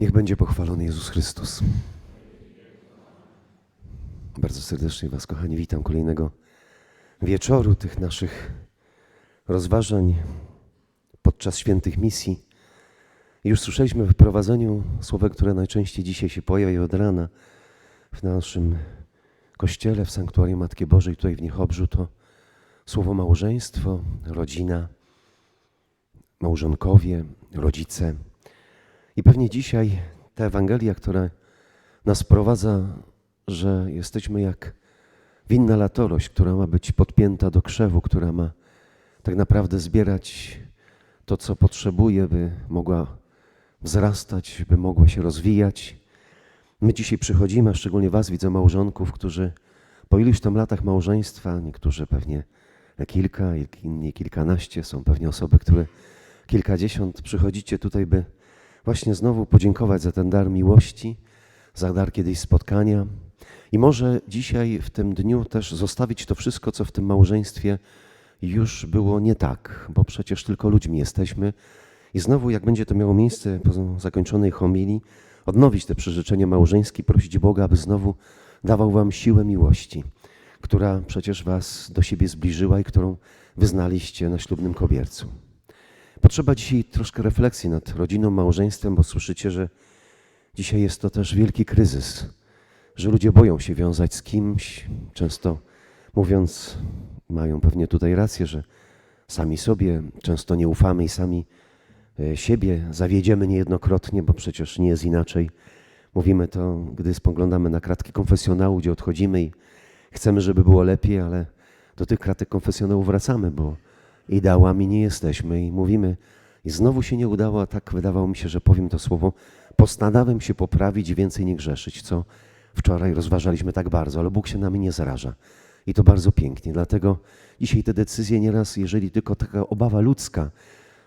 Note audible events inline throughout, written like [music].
Niech będzie pochwalony Jezus Chrystus. Bardzo serdecznie Was, kochani, witam kolejnego wieczoru tych naszych rozważań podczas świętych misji. Już słyszeliśmy w wprowadzeniu słowa, które najczęściej dzisiaj się pojawia od rana w naszym kościele, w Sanktuarium Matki Bożej, tutaj w Niechobrzu, to słowo małżeństwo, rodzina, małżonkowie, rodzice. I pewnie dzisiaj ta Ewangelia, która nas prowadza, że jesteśmy jak winna latorość, która ma być podpięta do krzewu, która ma tak naprawdę zbierać to, co potrzebuje, by mogła wzrastać, by mogła się rozwijać. My dzisiaj przychodzimy, a szczególnie Was widzę małżonków, którzy po iluś tam latach małżeństwa, niektórzy pewnie kilka, inni kilkanaście, są pewnie osoby, które kilkadziesiąt przychodzicie tutaj, by właśnie znowu podziękować za ten dar miłości, za dar kiedyś spotkania. I może dzisiaj w tym dniu też zostawić to wszystko, co w tym małżeństwie już było nie tak, bo przecież tylko ludźmi jesteśmy. I znowu, jak będzie to miało miejsce po zakończonej homilii, odnowić te przyrzeczenie małżeńskie, prosić Boga, aby znowu dawał wam siłę miłości, która przecież was do siebie zbliżyła i którą wyznaliście na ślubnym kobiercu. Potrzeba dzisiaj troszkę refleksji nad rodziną, małżeństwem, bo słyszycie, że dzisiaj jest to też wielki kryzys, że ludzie boją się wiązać z kimś, często mówiąc, mają pewnie tutaj rację, że sami sobie często nie ufamy i sami e, siebie zawiedziemy niejednokrotnie, bo przecież nie jest inaczej. Mówimy to, gdy spoglądamy na kratki konfesjonału, gdzie odchodzimy i chcemy, żeby było lepiej, ale do tych kratek konfesjonału wracamy, bo ideałami nie jesteśmy i mówimy, i znowu się nie udało, a tak wydawało mi się, że powiem to słowo, postanawiam się poprawić więcej nie grzeszyć, co wczoraj rozważaliśmy tak bardzo, ale Bóg się nami nie zaraża. I to bardzo pięknie. Dlatego dzisiaj te decyzje nieraz, jeżeli tylko taka obawa ludzka,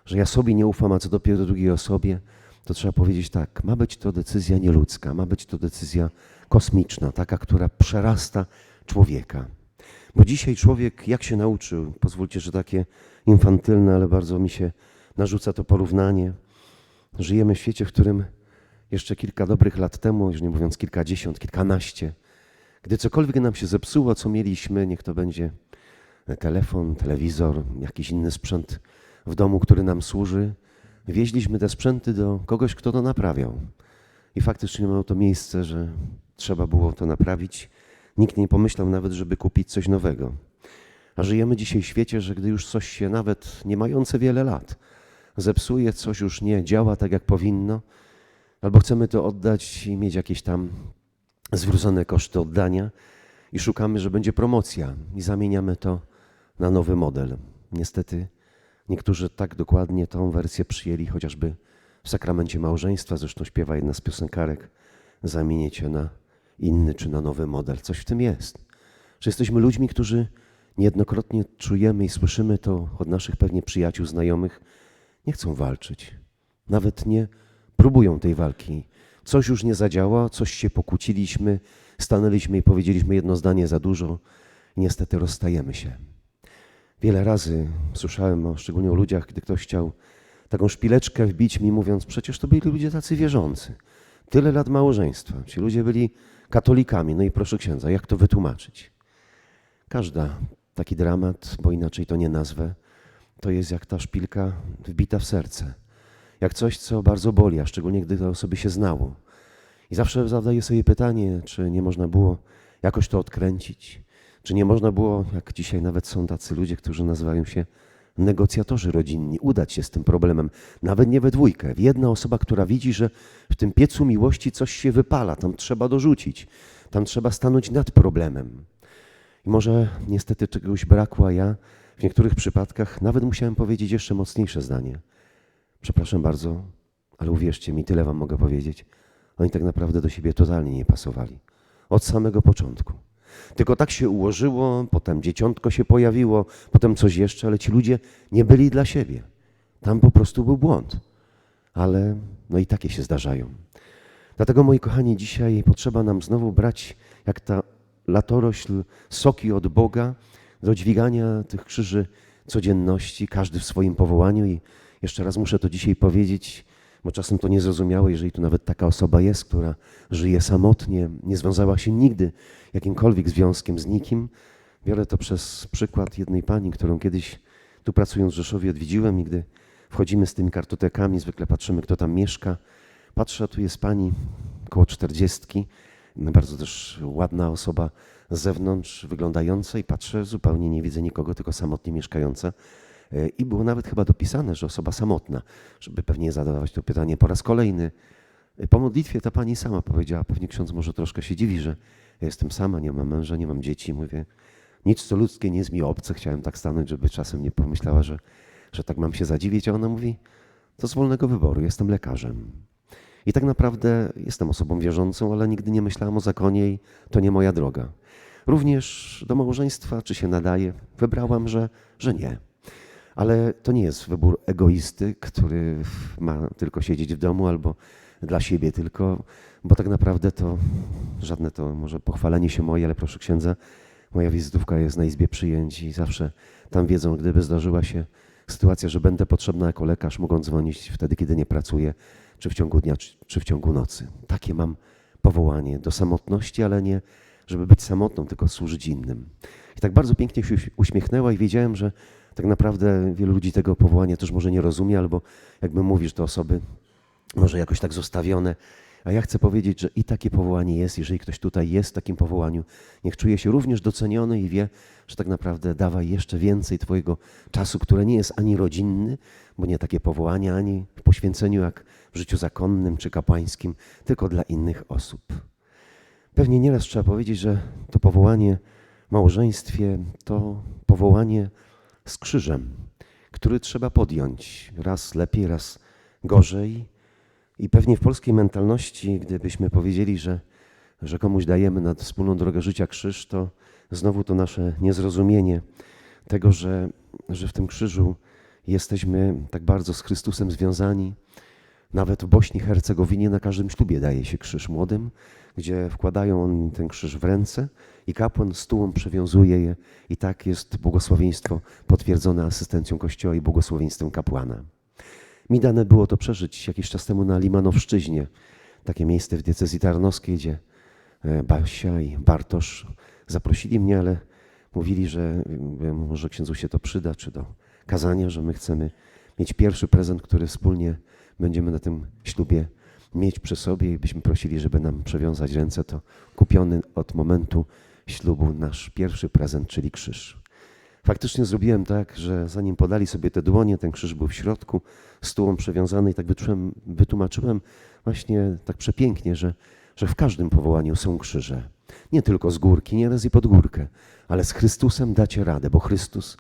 że ja sobie nie ufam, a co dopiero drugiej osobie, to trzeba powiedzieć tak, ma być to decyzja nieludzka, ma być to decyzja kosmiczna, taka, która przerasta człowieka. Bo dzisiaj człowiek, jak się nauczył, pozwólcie, że takie infantylne, ale bardzo mi się narzuca to porównanie. Żyjemy w świecie, w którym jeszcze kilka dobrych lat temu, już nie mówiąc kilkadziesiąt, kilkanaście, gdy cokolwiek nam się zepsuło, co mieliśmy, niech to będzie telefon, telewizor, jakiś inny sprzęt w domu, który nam służy, wieźliśmy te sprzęty do kogoś, kto to naprawiał. I faktycznie miało to miejsce, że trzeba było to naprawić. Nikt nie pomyślał nawet, żeby kupić coś nowego. A żyjemy dzisiaj w świecie, że gdy już coś się nawet nie mające wiele lat zepsuje, coś już nie działa tak, jak powinno, albo chcemy to oddać i mieć jakieś tam zwrócone koszty oddania i szukamy, że będzie promocja i zamieniamy to na nowy model. Niestety niektórzy tak dokładnie tą wersję przyjęli, chociażby w sakramencie małżeństwa, zresztą śpiewa jedna z piosenkarek, zamienię cię na inny czy na nowy model. Coś w tym jest, że jesteśmy ludźmi, którzy niejednokrotnie czujemy i słyszymy to od naszych pewnie przyjaciół, znajomych, nie chcą walczyć. Nawet nie próbują tej walki. Coś już nie zadziała, coś się pokłóciliśmy, stanęliśmy i powiedzieliśmy jedno zdanie za dużo i niestety rozstajemy się. Wiele razy słyszałem, o, szczególnie o ludziach, gdy ktoś chciał taką szpileczkę wbić mi, mówiąc, przecież to byli ludzie tacy wierzący. Tyle lat małżeństwa. Ci ludzie byli katolikami. No i proszę księdza, jak to wytłumaczyć? Każda taki dramat, bo inaczej to nie nazwę, to jest jak ta szpilka wbita w serce. Jak coś, co bardzo boli, a szczególnie gdy to osoby się znało. I zawsze zadaję sobie pytanie, czy nie można było jakoś to odkręcić, czy nie można było, jak dzisiaj nawet są tacy ludzie, którzy nazywają się negocjatorzy rodzinni, udać się z tym problemem, nawet nie we dwójkę. Jedna osoba, która widzi, że w tym piecu miłości coś się wypala, tam trzeba dorzucić, tam trzeba stanąć nad problemem. I może niestety czegoś brakło, a ja w niektórych przypadkach nawet musiałem powiedzieć jeszcze mocniejsze zdanie. Przepraszam bardzo, ale uwierzcie mi, tyle wam mogę powiedzieć. Oni tak naprawdę do siebie totalnie nie pasowali. Od samego początku. Tylko tak się ułożyło, potem dzieciątko się pojawiło, potem coś jeszcze, ale ci ludzie nie byli dla siebie. Tam po prostu był błąd. Ale no i takie się zdarzają. Dlatego, moi kochani, dzisiaj potrzeba nam znowu brać, jak ta latorośl, soki od Boga do dźwigania tych krzyży codzienności, każdy w swoim powołaniu. I jeszcze raz muszę to dzisiaj powiedzieć, bo czasem to niezrozumiałe, jeżeli tu nawet taka osoba jest, która żyje samotnie, nie związała się nigdy jakimkolwiek związkiem z nikim. Biorę to przez przykład jednej pani, którą kiedyś tu pracując w Rzeszowie odwiedziłem i gdy wchodzimy z tymi kartotekami, zwykle patrzymy, kto tam mieszka. Patrzę, tu jest pani około czterdziestki, bardzo też ładna osoba z zewnątrz wyglądająca i patrzę, zupełnie nie widzę nikogo, tylko samotnie mieszkająca. E, I było nawet chyba dopisane, że osoba samotna, żeby pewnie zadawać to pytanie po raz kolejny. E, Po modlitwie ta pani sama powiedziała, pewnie ksiądz może troszkę się dziwi, że ja jestem sama, nie mam męża, nie mam dzieci. Mówię, nic co ludzkie nie jest mi obce. Chciałem tak stanąć, żeby czasem nie pomyślała, że, że tak mam się zadziwić. A ona mówi, to z wolnego wyboru, jestem lekarzem. I tak naprawdę jestem osobą wierzącą, ale nigdy nie myślałam o zakonie i to nie moja droga. Również do małżeństwa, czy się nadaje, wybrałam, że, że nie. Ale to nie jest wybór egoisty, który ma tylko siedzieć w domu albo dla siebie tylko, bo tak naprawdę to żadne to może pochwalenie się moje, ale proszę księdza, moja wizytówka jest na izbie przyjęć i zawsze tam wiedzą, gdyby zdarzyła się sytuacja, że będę potrzebna jako lekarz, mogą dzwonić wtedy, kiedy nie pracuję, czy w ciągu dnia, czy, czy w ciągu nocy. Takie mam powołanie do samotności, ale nie, żeby być samotną, tylko służyć innym. I tak bardzo pięknie się uś- uśmiechnęła i wiedziałem, że tak naprawdę wielu ludzi tego powołania też może nie rozumie, albo jakby mówisz, to osoby może jakoś tak zostawione. A ja chcę powiedzieć, że i takie powołanie jest, jeżeli ktoś tutaj jest w takim powołaniu, niech czuje się również doceniony i wie, że tak naprawdę dawaj jeszcze więcej Twojego czasu, które nie jest ani rodzinny, bo nie takie powołanie, ani w poświęceniu jak w życiu zakonnym czy kapłańskim, tylko dla innych osób. Pewnie nieraz trzeba powiedzieć, że to powołanie w małżeństwie to powołanie z krzyżem, który trzeba podjąć raz lepiej, raz gorzej. I pewnie w polskiej mentalności, gdybyśmy powiedzieli, że, że komuś dajemy na wspólną drogę życia krzyż, to znowu to nasze niezrozumienie tego, że, że w tym krzyżu jesteśmy tak bardzo z Chrystusem związani. Nawet w Bośni i Hercegowinie na każdym ślubie daje się krzyż młodym, gdzie wkładają oni ten krzyż w ręce i kapłan stułą przewiązuje je i tak jest błogosławieństwo potwierdzone asystencją Kościoła i błogosławieństwem kapłana. Mi dane było to przeżyć jakiś czas temu na Limanowszczyźnie, takie miejsce w diecezji tarnowskiej, gdzie e, Basia i Bartosz zaprosili mnie, ale mówili, że e, może księdzu się to przyda, czy do kazania, że my chcemy mieć pierwszy prezent, który wspólnie będziemy na tym ślubie mieć przy sobie i byśmy prosili, żeby nam przewiązać ręce, to kupiony od momentu ślubu nasz pierwszy prezent, czyli krzyż. Faktycznie zrobiłem tak, że zanim podali sobie te dłonie, ten krzyż był w środku, stułą przewiązany i tak wytłumaczyłem, wytłumaczyłem właśnie tak przepięknie, że, że w każdym powołaniu są krzyże. Nie tylko z górki, nieraz i pod górkę, ale z Chrystusem dacie radę, bo Chrystus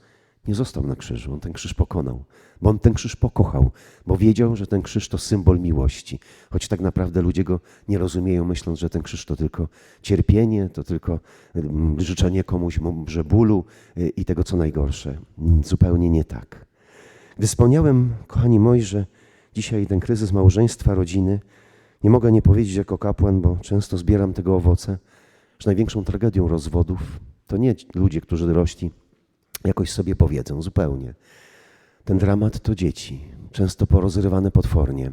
nie został na krzyżu, on ten krzyż pokonał, bo on ten krzyż pokochał, bo wiedział, że ten krzyż to symbol miłości. Choć tak naprawdę ludzie go nie rozumieją, myśląc, że ten krzyż to tylko cierpienie, to tylko mm, życzenie komuś może bólu y, i tego, co najgorsze. Zupełnie nie tak. Gdy wspomniałem, kochani moi, że dzisiaj ten kryzys małżeństwa, rodziny, nie mogę nie powiedzieć jako kapłan, bo często zbieram tego owoce, że największą tragedią rozwodów to nie ludzie, którzy dorośli jakoś sobie powiedzą, zupełnie. Ten dramat to dzieci, często porozrywane potwornie.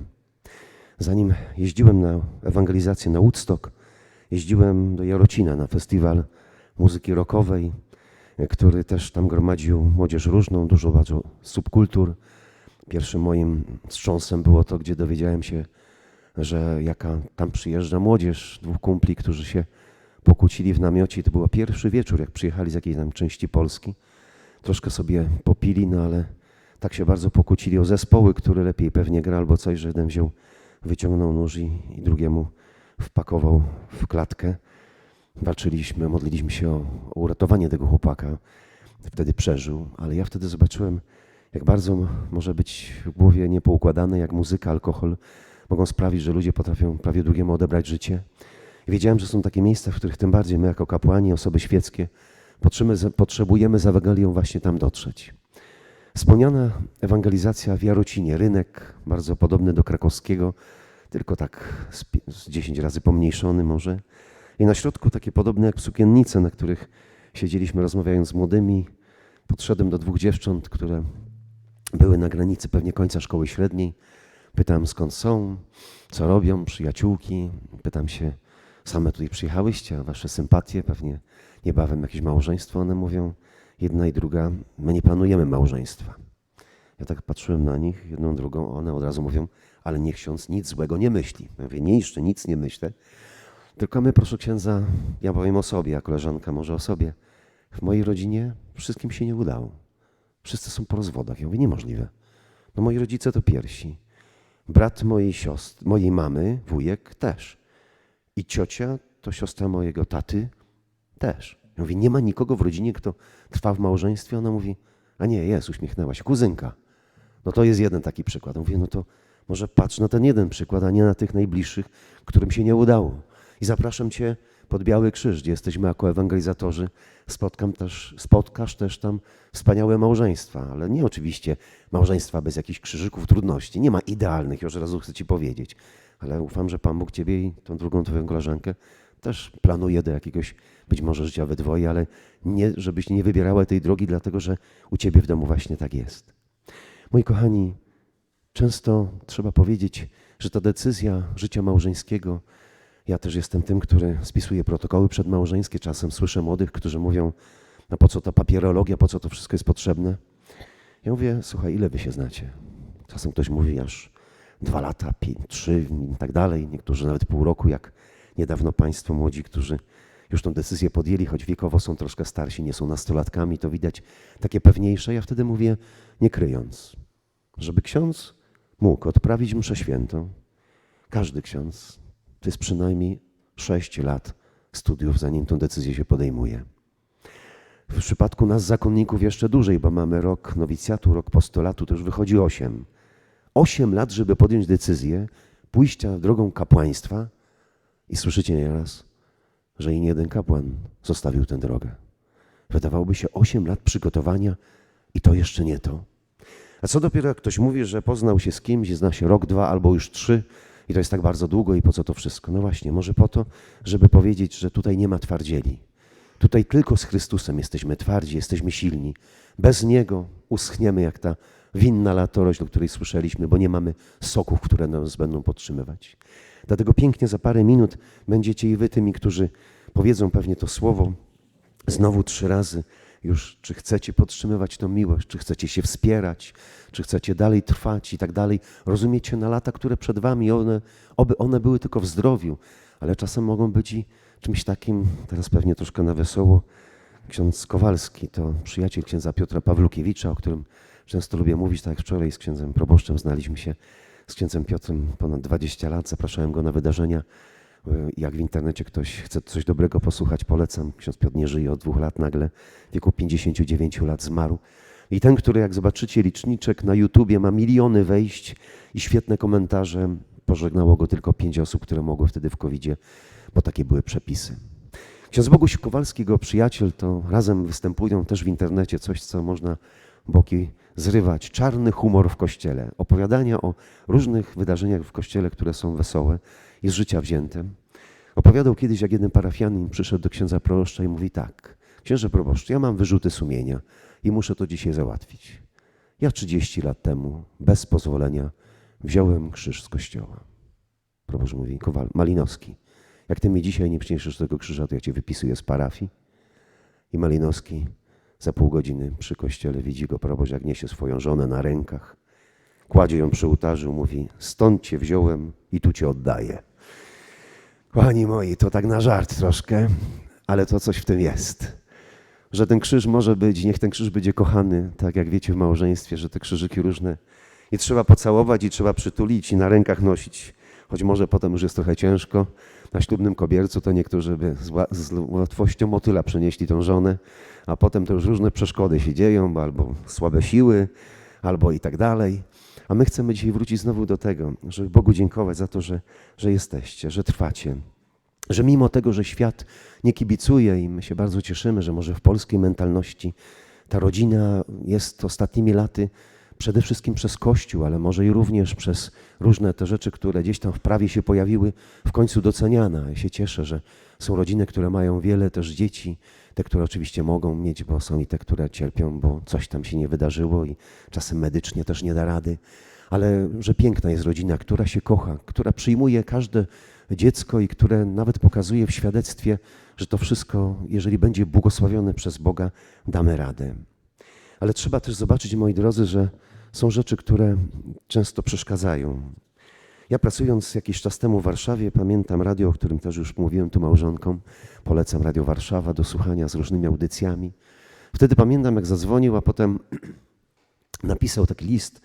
Zanim jeździłem na ewangelizację na Woodstock, jeździłem do Jarocina na festiwal muzyki rockowej, który też tam gromadził młodzież różną, dużo bardzo subkultur. Pierwszym moim wstrząsem było to, gdzie dowiedziałem się, że jaka tam przyjeżdża młodzież, dwóch kumpli, którzy się pokłócili w namiocie. To był pierwszy wieczór, jak przyjechali z jakiejś tam części Polski. Troszkę sobie popili, no ale tak się bardzo pokłócili o zespoły, który lepiej pewnie gra albo coś, że jeden wziął, wyciągnął nóż i, i drugiemu wpakował w klatkę. Walczyliśmy, modliliśmy się o, o uratowanie tego chłopaka. Wtedy przeżył, ale ja wtedy zobaczyłem, jak bardzo może być w głowie niepoukładane, jak muzyka, alkohol mogą sprawić, że ludzie potrafią prawie drugiemu odebrać życie. I wiedziałem, że są takie miejsca, w których tym bardziej my jako kapłani, osoby świeckie, potrzebujemy, z Ewangelią właśnie tam dotrzeć. Wspomniana ewangelizacja w Jarocinie, rynek bardzo podobny do krakowskiego, tylko tak z 10 razy pomniejszony może. I na środku takie podobne jak sukiennice, na których siedzieliśmy rozmawiając z młodymi. Podszedłem do dwóch dziewcząt, które były na granicy pewnie końca szkoły średniej. Pytam skąd są, co robią, przyjaciółki. Pytam się, same tutaj przyjechałyście, a wasze sympatie, pewnie niebawem jakieś małżeństwo. One mówią, jedna i druga, my nie planujemy małżeństwa. Ja tak patrzyłem na nich, jedną, drugą, one od razu mówią, ale niech ksiądz nic złego nie myśli. Ja mówię, nie, jeszcze nic nie myślę, tylko my, proszę księdza, ja powiem o sobie, a koleżanka może o sobie. W mojej rodzinie wszystkim się nie udało. Wszyscy są po rozwodach. Ja mówię, niemożliwe. No moi rodzice to piersi. Brat mojej siostry, mojej mamy, wujek też. I ciocia to siostra mojego taty też. Ja mówię, nie ma nikogo w rodzinie, kto trwa w małżeństwie. Ona mówi, a nie, jest, uśmiechnęła się, kuzynka. No to jest jeden taki przykład. Mówię, no to może patrz na ten jeden przykład, a nie na tych najbliższych, którym się nie udało. I zapraszam Cię pod Biały Krzyż, gdzie jesteśmy jako ewangelizatorzy. Spotkam też, spotkasz też tam wspaniałe małżeństwa, ale nie oczywiście małżeństwa bez jakichś krzyżyków, trudności. Nie ma idealnych, już razu chcę Ci powiedzieć. Ale ufam, że Pan Bóg Ciebie i tą drugą Twoją koleżankę też planuje do jakiegoś być może życia we dwoje, ale nie, żebyś nie wybierała tej drogi, dlatego że u Ciebie w domu właśnie tak jest. Moi kochani, często trzeba powiedzieć, że ta decyzja życia małżeńskiego, ja też jestem tym, który spisuje protokoły przedmałżeńskie. Czasem słyszę młodych, którzy mówią, no po co ta papierologia, po co to wszystko jest potrzebne. Ja mówię, słuchaj, ile wy się znacie? Czasem ktoś mówi aż dwa lata, pięć, trzy i tak dalej. Niektórzy nawet pół roku, jak niedawno państwo młodzi, którzy już tą decyzję podjęli, choć wiekowo są troszkę starsi, nie są nastolatkami, to widać takie pewniejsze. Ja wtedy mówię, nie kryjąc, żeby ksiądz mógł odprawić mszę świętą. Każdy ksiądz to jest przynajmniej 6 lat studiów, zanim tę decyzję się podejmuje. W przypadku nas, zakonników, jeszcze dłużej, bo mamy rok nowicjatu, rok postulatu, to już wychodzi 8. 8 lat, żeby podjąć decyzję pójścia drogą kapłaństwa i słyszycie nieraz, że i nie jeden kapłan zostawił tę drogę. Wydawałoby się 8 lat przygotowania i to jeszcze nie to. A co dopiero jak ktoś mówi, że poznał się z kimś, zna się rok, dwa albo już trzy i to jest tak bardzo długo i po co to wszystko? No właśnie, może po to, żeby powiedzieć, że tutaj nie ma twardzieli. Tutaj tylko z Chrystusem jesteśmy twardzi, jesteśmy silni. Bez Niego uschniemy jak ta winna latorość, o której słyszeliśmy, bo nie mamy soków, które nas będą podtrzymywać. Dlatego pięknie za parę minut będziecie i wy tymi, którzy powiedzą pewnie to słowo znowu trzy razy już, czy chcecie podtrzymywać tą miłość, czy chcecie się wspierać, czy chcecie dalej trwać i tak dalej. Rozumiecie na lata, które przed wami, one, oby one były tylko w zdrowiu, ale czasem mogą być i czymś takim, teraz pewnie troszkę na wesoło, ksiądz Kowalski to przyjaciel księdza Piotra Pawlukiewicza, o którym często lubię mówić, tak jak wczoraj z księdzem proboszczem znaliśmy się z księdzem Piotrem ponad 20 lat, zapraszałem go na wydarzenia. Jak w internecie ktoś chce coś dobrego posłuchać, polecam. Ksiądz Piotr nie żyje od dwóch lat nagle, w wieku 59 lat zmarł. I ten, który jak zobaczycie liczniczek na YouTubie ma miliony wejść i świetne komentarze, pożegnało go tylko pięć osób, które mogły wtedy w covid bo takie były przepisy. Ksiądz Boguś Kowalski, jego przyjaciel, to razem występują też w internecie coś, co można boki zrywać. Czarny humor w kościele. Opowiadania o różnych wydarzeniach w kościele, które są wesołe i z życia wzięte. Opowiadał kiedyś, jak jeden parafianin przyszedł do księdza proboszcza i mówi tak. Księże proboszcz, ja mam wyrzuty sumienia i muszę to dzisiaj załatwić. Ja 30 lat temu, bez pozwolenia, wziąłem krzyż z kościoła. Proboszcz mówi, Kowal, Malinowski, jak ty mi dzisiaj nie przyniesiesz tego krzyża, to ja cię wypisuję z parafii. I Malinowski za pół godziny przy kościele widzi go proboszcz, jak niesie swoją żonę na rękach. Kładzie ją przy ołtarzu, mówi, stąd cię wziąłem i tu cię oddaję. Kochani moi, to tak na żart troszkę, ale to coś w tym jest. Że ten krzyż może być, niech ten krzyż będzie kochany, tak jak wiecie w małżeństwie, że te krzyżyki różne i trzeba pocałować i trzeba przytulić i na rękach nosić. Choć może potem już jest trochę ciężko. Na ślubnym kobiercu to niektórzy by z, ła- z łatwością motyla przenieśli tą żonę, a potem to już różne przeszkody się dzieją, bo albo słabe siły, albo i tak dalej. A my chcemy dzisiaj wrócić znowu do tego, żeby Bogu dziękować za to, że, że jesteście, że trwacie. Że mimo tego, że świat nie kibicuje i my się bardzo cieszymy, że może w polskiej mentalności ta rodzina jest ostatnimi laty przede wszystkim przez Kościół, ale może i również przez różne te rzeczy, które gdzieś tam w prawie się pojawiły, w końcu doceniana. Ja się cieszę, że są rodziny, które mają wiele też dzieci, te, które oczywiście mogą mieć, bo są i te, które cierpią, bo coś tam się nie wydarzyło i czasem medycznie też nie da rady. ale że piękna jest rodzina, która się kocha, która przyjmuje każde dziecko i które nawet pokazuje w świadectwie, że to wszystko, jeżeli będzie błogosławione przez Boga, damy radę. Ale trzeba też zobaczyć, moi drodzy, że są rzeczy, które często przeszkadzają. Ja pracując jakiś czas temu w Warszawie, pamiętam radio, o którym też już mówiłem tu małżonkom, polecam Radio Warszawa do słuchania z różnymi audycjami. Wtedy pamiętam, jak zadzwonił, a potem [clears throat] napisał taki list,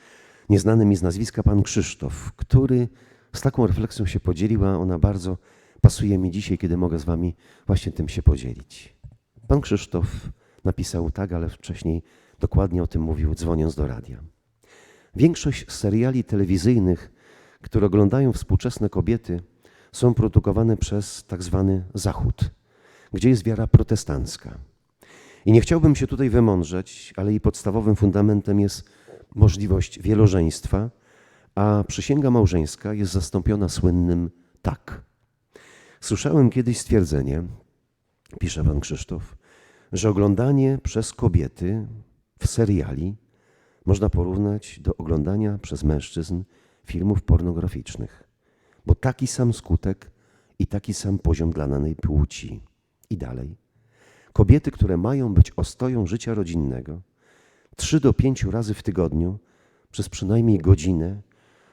nieznany mi z nazwiska, pan Krzysztof, który z taką refleksją się podzielił, a ona bardzo pasuje mi dzisiaj, kiedy mogę z wami właśnie tym się podzielić. Pan Krzysztof napisał tak, ale wcześniej dokładnie o tym mówił, dzwoniąc do radia. Większość seriali telewizyjnych, które oglądają współczesne kobiety, są produkowane przez tak zwany Zachód, gdzie jest wiara protestancka. I nie chciałbym się tutaj wymądrzeć, ale jej podstawowym fundamentem jest możliwość wielożeństwa, a przysięga małżeńska jest zastąpiona słynnym tak. Słyszałem kiedyś stwierdzenie, pisze pan Krzysztof, że oglądanie przez kobiety w seriali można porównać do oglądania przez mężczyzn filmów pornograficznych, bo taki sam skutek i taki sam poziom dla danej płci. I dalej. Kobiety, które mają być ostoją życia rodzinnego, trzy do pięciu razy w tygodniu, przez przynajmniej godzinę,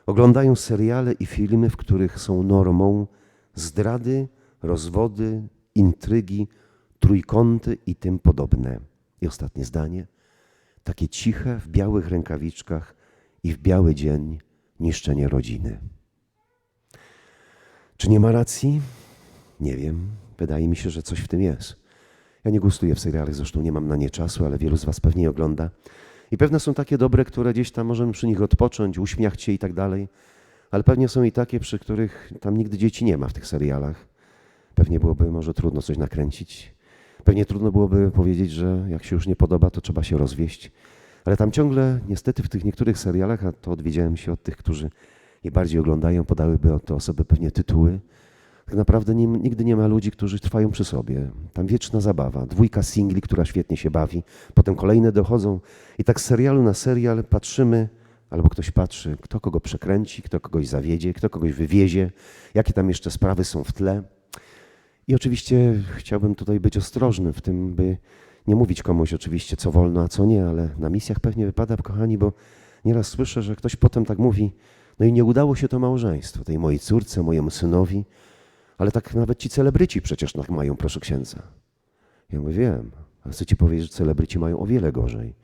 oglądają seriale i filmy, w których są normą zdrady, rozwody, intrygi, trójkąty i tym podobne. I ostatnie zdanie. Takie ciche w białych rękawiczkach i w biały dzień niszczenie rodziny. Czy nie ma racji? Nie wiem. Wydaje mi się, że coś w tym jest. Ja nie gustuję w serialach, zresztą nie mam na nie czasu, ale wielu z Was pewnie ogląda. I pewne są takie dobre, które gdzieś tam możemy przy nich odpocząć, uśmiać się i tak dalej. Ale pewnie są i takie, przy których tam nigdy dzieci nie ma w tych serialach. Pewnie byłoby może trudno coś nakręcić. Pewnie trudno byłoby powiedzieć, że jak się już nie podoba, to trzeba się rozwieść. Ale tam ciągle, niestety w tych niektórych serialach, a to odwiedziałem się od tych, którzy je bardziej oglądają, podałyby te osoby pewnie tytuły. Tak naprawdę nie, nigdy nie ma ludzi, którzy trwają przy sobie. Tam wieczna zabawa, dwójka singli, która świetnie się bawi, potem kolejne dochodzą i tak z serialu na serial patrzymy, albo ktoś patrzy, kto kogo przekręci, kto kogoś zawiedzie, kto kogoś wywiezie, jakie tam jeszcze sprawy są w tle. I oczywiście chciałbym tutaj być ostrożny w tym, by nie mówić komuś oczywiście, co wolno, a co nie, ale na misjach pewnie wypada, kochani, bo nieraz słyszę, że ktoś potem tak mówi, no i nie udało się to małżeństwo, tej mojej córce, mojemu synowi, ale tak nawet ci celebryci przecież tak mają, proszę księdza. Ja mówię, wiem, ale chcę ci powiedzieć, że celebryci mają o wiele gorzej.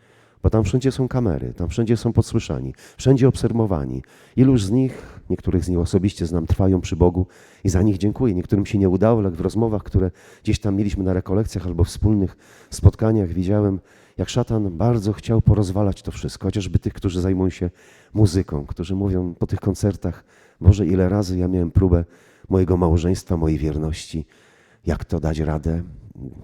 Bo tam wszędzie są kamery, tam wszędzie są podsłyszani, wszędzie obserwowani. Iluż z nich, niektórych z nich osobiście znam, trwają przy Bogu i za nich dziękuję. Niektórym się nie udało, ale w rozmowach, które gdzieś tam mieliśmy na rekolekcjach albo wspólnych spotkaniach, widziałem, jak szatan bardzo chciał porozwalać to wszystko, chociażby tych, którzy zajmują się muzyką, którzy mówią po tych koncertach, Boże, ile razy ja miałem próbę mojego małżeństwa, mojej wierności, jak to dać radę?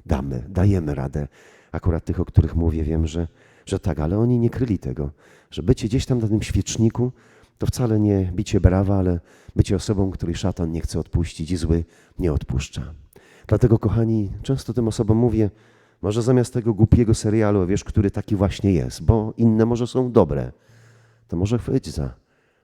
Damy, dajemy radę. Akurat tych, o których mówię, wiem, że że tak, ale oni nie kryli tego, że bycie gdzieś tam na tym świeczniku to wcale nie bicie brawa, ale bycie osobą, której szatan nie chce odpuścić i zły nie odpuszcza. Dlatego, kochani, często tym osobom mówię, może zamiast tego głupiego serialu, wiesz, który taki właśnie jest, bo inne może są dobre, to może chwyć za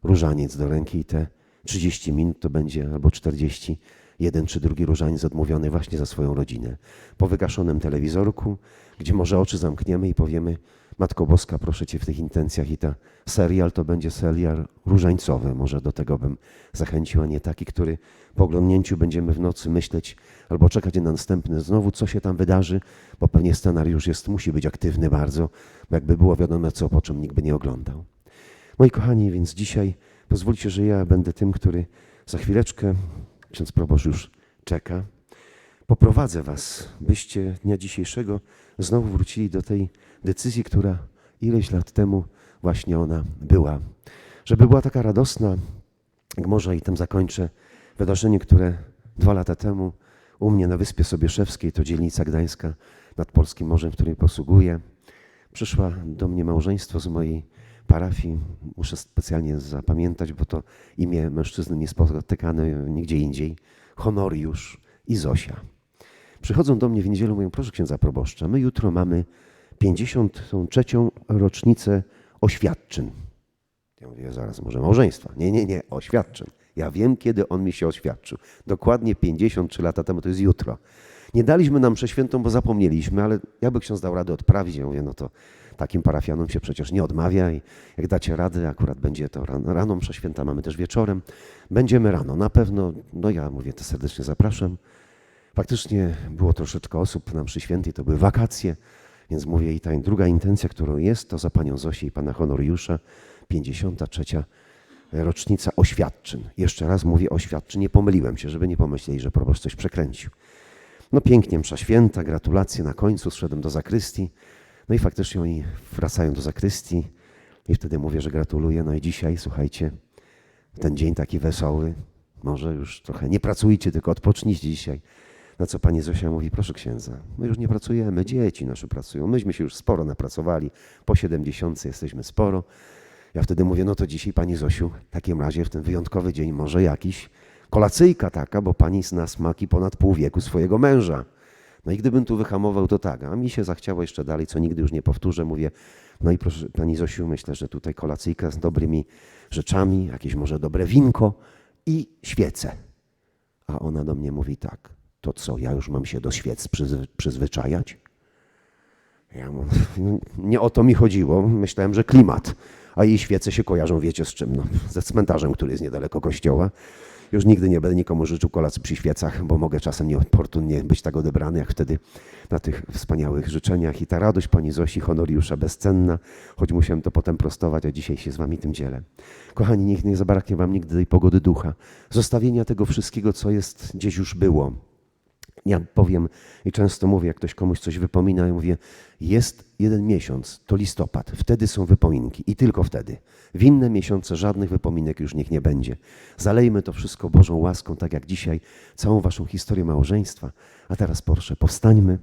różaniec do ręki i te 30 minut to będzie, albo 40, jeden czy drugi różaniec odmówiony właśnie za swoją rodzinę. Po wygaszonym telewizorku, gdzie może oczy zamkniemy i powiemy, Matko Boska, proszę Cię w tych intencjach i ta serial to będzie serial różańcowy. Może do tego bym zachęcił, a nie taki, który po oglądnięciu będziemy w nocy myśleć albo czekać na następny znowu, co się tam wydarzy, bo pewnie scenariusz jest, musi być aktywny bardzo, bo jakby było wiadomo co, po czym nikt by nie oglądał. Moi kochani, więc dzisiaj pozwólcie, że ja będę tym, który za chwileczkę, ksiądz proboszcz już czeka, poprowadzę was, byście dnia dzisiejszego znowu wrócili do tej decyzji, która ileś lat temu właśnie ona była. Żeby była taka radosna, jak może i tym zakończę, wydarzenie, które dwa lata temu u mnie na Wyspie Sobieszewskiej, to dzielnica gdańska nad Polskim Morzem, w której posługuję, przyszła do mnie małżeństwo z mojej parafii. Muszę specjalnie zapamiętać, bo to imię mężczyzny niespotykane nigdzie indziej. Honoriusz i Zosia. Przychodzą do mnie w niedzielę, mówią, proszę księdza proboszcza, my jutro mamy 53. rocznicę oświadczyn. Ja mówię, zaraz może małżeństwa. Nie, nie, nie, oświadczeń. Ja wiem, kiedy on mi się oświadczył. Dokładnie 53 lata temu, to jest jutro. Nie daliśmy nam przeświętą, bo zapomnieliśmy, ale jakby ksiądz dał radę odprawić, ja mówię, no to takim parafianom się przecież nie odmawia i jak dacie radę, akurat będzie to rano, rano msza święta, mamy też wieczorem. Będziemy rano, na pewno, no ja mówię, to serdecznie zapraszam. Faktycznie było troszeczkę osób na mszy świętej, to były wakacje, więc mówię i ta druga intencja, którą jest, to za panią Zosię i pana Honoriusza, 53 rocznica oświadczyn. Jeszcze raz mówię oświadczyn, nie pomyliłem się, żeby nie pomyśleli, że proboszcz coś przekręcił. No pięknie, msza święta, gratulacje na końcu, zszedłem do zakrystii. No i faktycznie oni wracają do zakrystii i wtedy mówię, że gratuluję. No i dzisiaj, słuchajcie, ten dzień taki wesoły, może już trochę nie pracujcie, tylko odpocznijcie dzisiaj. Na co pani Zosia mówi, proszę księdza, my już nie pracujemy, dzieci nasze pracują. Myśmy się już sporo napracowali, po 70 jesteśmy sporo. Ja wtedy mówię, no to dzisiaj pani Zosiu, w takim razie w ten wyjątkowy dzień może jakiś kolacyjka taka, bo pani zna smaki ponad pół wieku swojego męża. No i gdybym tu wyhamował, to tak, a mi się zachciało jeszcze dalej, co nigdy już nie powtórzę, mówię, no i proszę pani Zosiu, myślę, że tutaj kolacyjka z dobrymi rzeczami, jakieś może dobre winko i świece. A ona do mnie mówi tak, to co, ja już mam się do świec przyzwy- przyzwyczajać? Ja mówię, nie o to mi chodziło, myślałem, że klimat, a jej świece się kojarzą, wiecie z czym, no, ze cmentarzem, który jest niedaleko kościoła. Już nigdy nie będę nikomu życzył kolacji przy świecach, bo mogę czasem nieoportunnie być tak odebrany, jak wtedy na tych wspaniałych życzeniach. I ta radość pani Zosi Honoriusza bezcenna, choć musiałem to potem prostować, a dzisiaj się z wami tym dzielę. Kochani, niech nie zabraknie wam nigdy tej pogody ducha, zostawienia tego wszystkiego, co jest gdzieś już było. Ja powiem i często mówię, jak ktoś komuś coś wypomina, ja mówię, jest jeden miesiąc, to listopad, wtedy są wypominki i tylko wtedy. W inne miesiące żadnych wypominek już niech nie będzie. Zalejmy to wszystko Bożą łaską, tak jak dzisiaj, całą waszą historię małżeństwa. A teraz proszę, powstańmy.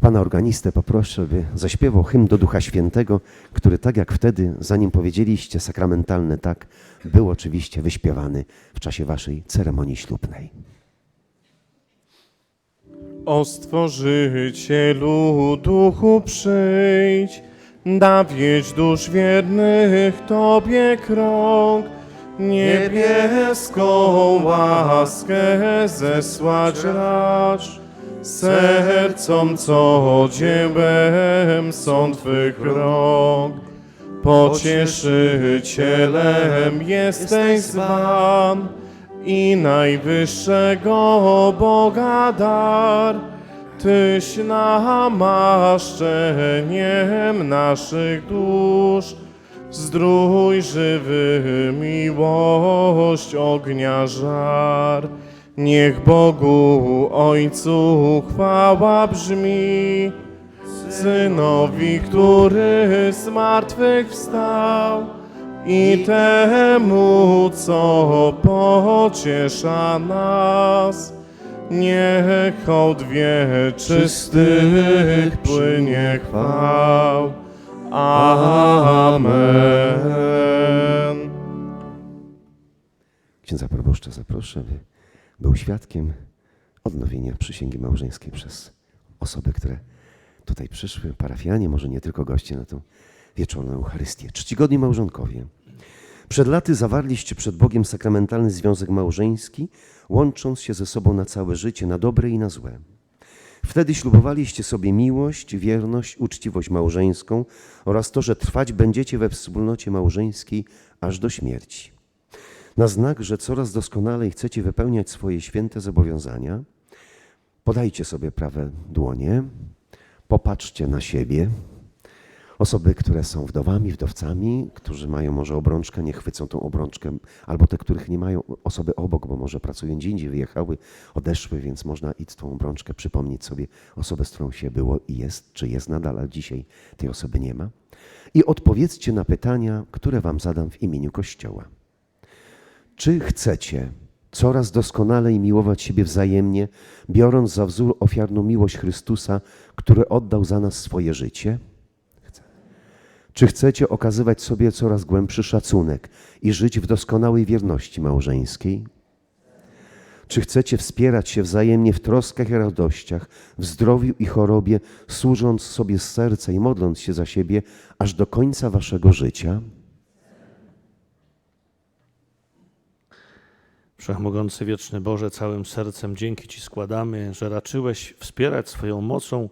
Pana organistę poproszę, by zaśpiewał hymn do Ducha Świętego, który tak jak wtedy, zanim powiedzieliście sakramentalne tak, był oczywiście wyśpiewany w czasie waszej ceremonii ślubnej. O Stworzycielu Duchu przyjdź, da wieść dusz wiernych Tobie krąg, niebieską łaskę zesłać racz, sercom co dziełem są Twych rąk. Pocieszycielem jesteś zwan i najwyższego Boga dar. Tyś namaszczeniem naszych dusz, zdrój żywy miłość ognia żar. Niech Bogu Ojcu chwała brzmi, Synowi, który z martwych wstał i temu, co pociesza nas. Niech od wieczystych płynie chwał. Amen. Księdza proboszcza zaproszę, by był świadkiem odnowienia przysięgi małżeńskiej przez osoby, które tutaj przyszły, parafianie, może nie tylko goście na tą wieczorną Eucharystię. Czcigodni małżonkowie, przed laty zawarliście przed Bogiem sakramentalny związek małżeński, łącząc się ze sobą na całe życie, na dobre i na złe. Wtedy ślubowaliście sobie miłość, wierność, uczciwość małżeńską oraz to, że trwać będziecie we wspólnocie małżeńskiej aż do śmierci. Na znak, że coraz doskonalej chcecie wypełniać swoje święte zobowiązania, podajcie sobie prawe dłonie, popatrzcie na siebie. Osoby, które są wdowami, wdowcami, którzy mają może obrączkę, nie chwycą tą obrączkę, albo te, których nie mają osoby obok, bo może pracują gdzie indziej, wyjechały, odeszły, więc można i tą obrączkę przypomnieć sobie osobę, z którą się było i jest, czy jest nadal, ale dzisiaj tej osoby nie ma. I odpowiedzcie na pytania, które wam zadam w imieniu Kościoła. Czy chcecie coraz doskonalej miłować siebie wzajemnie, biorąc za wzór ofiarną miłość Chrystusa, który oddał za nas swoje życie? Czy chcecie okazywać sobie coraz głębszy szacunek i żyć w doskonałej wierności małżeńskiej? Czy chcecie wspierać się wzajemnie w troskach i radościach, w zdrowiu i chorobie, służąc sobie z serca i modląc się za siebie aż do końca waszego życia? Wszechmogący wieczny Boże, całym sercem dzięki Ci składamy, że raczyłeś wspierać swoją mocą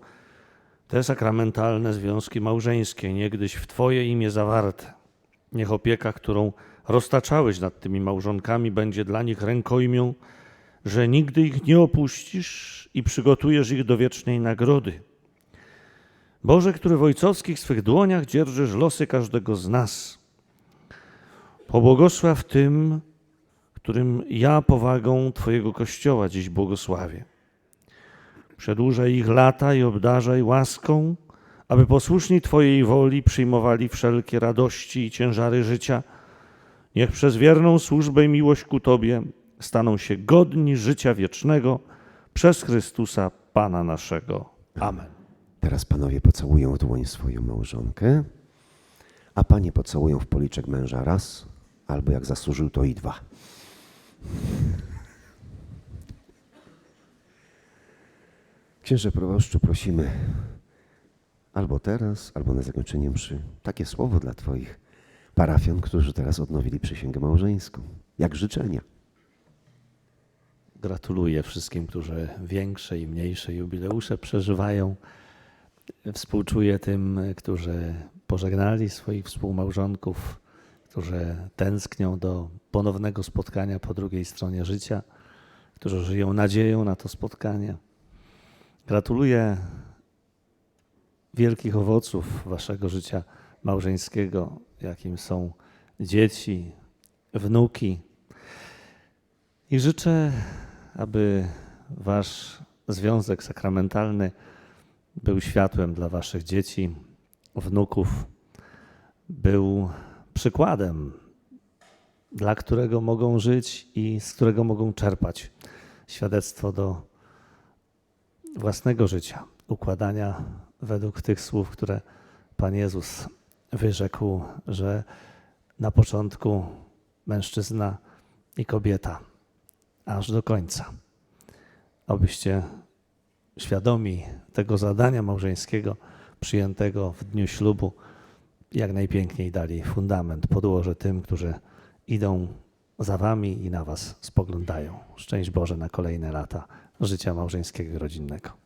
te sakramentalne związki małżeńskie, niegdyś w Twoje imię zawarte. Niech opieka, którą roztaczałeś nad tymi małżonkami, będzie dla nich rękojmią, że nigdy ich nie opuścisz i przygotujesz ich do wiecznej nagrody. Boże, który w ojcowskich swych dłoniach dzierżysz losy każdego z nas, pobłogosław tym, którym ja powagą Twojego Kościoła dziś błogosławię. Przedłużaj ich lata i obdarzaj łaską, aby posłuszni Twojej woli przyjmowali wszelkie radości i ciężary życia. Niech przez wierną służbę i miłość ku Tobie staną się godni życia wiecznego przez Chrystusa Pana naszego. Amen. Teraz panowie pocałują w dłoń swoją małżonkę, a panie pocałują w policzek męża raz, albo jak zasłużył, to i dwa. Księże proboszczu, prosimy albo teraz, albo na zakończenie mszy takie słowo dla Twoich parafian, którzy teraz odnowili przysięgę małżeńską. Jak życzenia. Gratuluję wszystkim, którzy większe i mniejsze jubileusze przeżywają. Współczuję tym, którzy pożegnali swoich współmałżonków, którzy tęsknią do ponownego spotkania po drugiej stronie życia, którzy żyją nadzieją na to spotkanie. Gratuluję wielkich owoców waszego życia małżeńskiego, jakim są dzieci, wnuki. I życzę, aby wasz związek sakramentalny był światłem dla waszych dzieci, wnuków, był przykładem, dla którego mogą żyć i z którego mogą czerpać świadectwo do własnego życia, układania według tych słów, które Pan Jezus wyrzekł, że na początku mężczyzna i kobieta, aż do końca. Abyście świadomi tego zadania małżeńskiego przyjętego w dniu ślubu, jak najpiękniej dali fundament, podłoże tym, którzy idą za wami i na was spoglądają. Szczęść Boże na kolejne lata życia małżeńskiego i rodzinnego.